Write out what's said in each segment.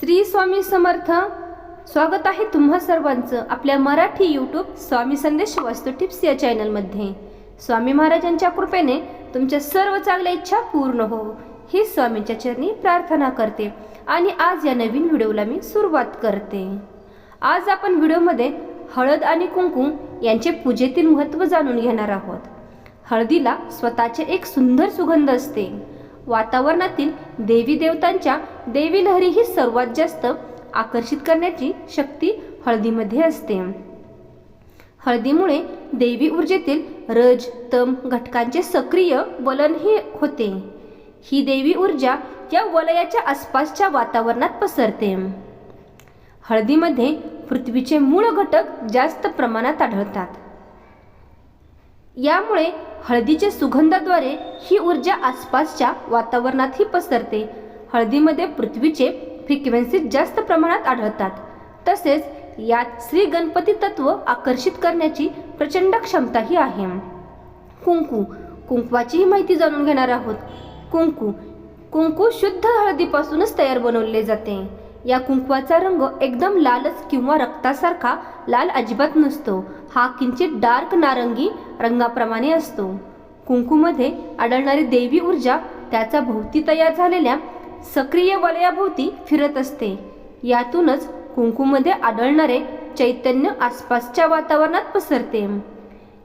श्री स्वामी समर्थ. स्वागत आहे तुम्हा सर्वांचं आपल्या मराठी यूट्यूब स्वामी संदेश वास्तू टिप्स या चॅनलमध्ये. स्वामी महाराजांच्या कृपेने तुमच्या सर्व चांगल्या इच्छा पूर्ण हो ही स्वामींच्या चरणी प्रार्थना करते आणि आज या नवीन व्हिडिओला मी सुरुवात करते. आज आपण व्हिडिओमध्ये हळद आणि कुंकू यांचे पूजेतील महत्त्व जाणून घेणार आहोत. हळदीला स्वतःचे एक सुंदर सुगंध असते. वातावरणातील देवी देवतांच्या देवी लहरी ही सर्वात जास्त आकर्षित करण्याची शक्ती हळदीमध्ये असते. हळदीमुळे देवी ऊर्जेतील रज तम घटकांचे सक्रिय वलनही होते. ही देवी ऊर्जा या वलयाच्या आसपासच्या वातावरणात पसरते. हळदीमध्ये पृथ्वीचे मूळ घटक जास्त प्रमाणात आढळतात. यामुळे हळदीच्या सुगंधाद्वारे ही ऊर्जा आसपासच्या वातावरणातही पसरते. हळदीमध्ये पृथ्वीचे फ्रिक्वेन्सी जास्त प्रमाणात आढळतात. तसेच यात श्री गणपती तत्व आकर्षित करण्याची प्रचंड क्षमताही आहे. कुंकू कुंकवाचीही माहिती जाणून घेणार आहोत. कुंकू कुंकू शुद्ध हळदीपासूनच तयार बनवले जाते. या कुंकवाचा रंग एकदम लालच किंवा रक्तासारखा लाल अजिबात नसतो. हा किंचित डार्क नारंगी रंगाप्रमाणे असतो. कुंकूमध्ये आढळणारी देवी ऊर्जा त्याचा भोवती तयार झालेल्या सक्रिय वलयाभोवती फिरत असते. यातूनच कुंकूमध्ये आढळणारे चैतन्य आसपासच्या वातावरणात पसरते.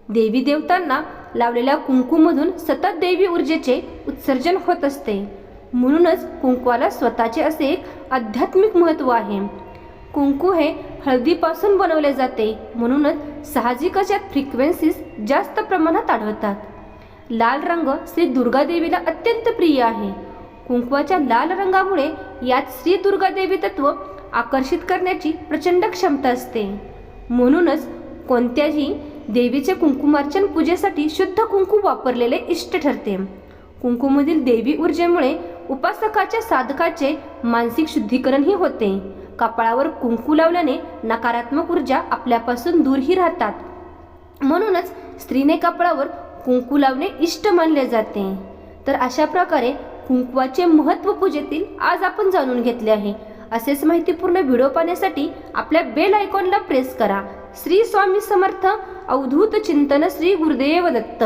देवी देवतांना लावलेल्या कुंकूमधून सतत देवी ऊर्जेचे उत्सर्जन होत असते. म्हणूनच कुंकवाला स्वतःचे असे एक आध्यात्मिक महत्त्व आहे. कुंकू हे हळदीपासून बनवले जाते म्हणूनच साहजिकच यात फ्रिक्वेन्सीज जास्त प्रमाणात आढळतात. लाल रंग श्री दुर्गादेवीला अत्यंत प्रिय आहे. कुंकवाच्या लाल रंगामुळे यात श्री दुर्गादेवी तत्व आकर्षित करण्याची प्रचंड क्षमता असते. म्हणूनच कोणत्याही देवीचे कुंकुमार्चन पूजेसाठी शुद्ध कुंकू वापरलेले इष्ट ठरते. कुंकूमधील देवी ऊर्जेमुळे उपासकाच्या साधकाचे मानसिक शुद्धीकरणही होते. कपाळावर कुंकू लावल्याने नकारात्मक ऊर्जा आपल्यापासून दूरही राहतात. म्हणूनच स्त्रीने कपाळावर कुंकू लावणे इष्ट मानले जाते. तर अशा प्रकारे कुंकवाचे महत्त्व पूजेतील आज आपण जाणून घेतले आहे. असेच माहितीपूर्ण व्हिडिओ पाहण्यासाठी आपल्या बेल आयकॉनला प्रेस करा. श्री स्वामी समर्थ अवधूत चिंतन श्री गुरुदेव दत्त.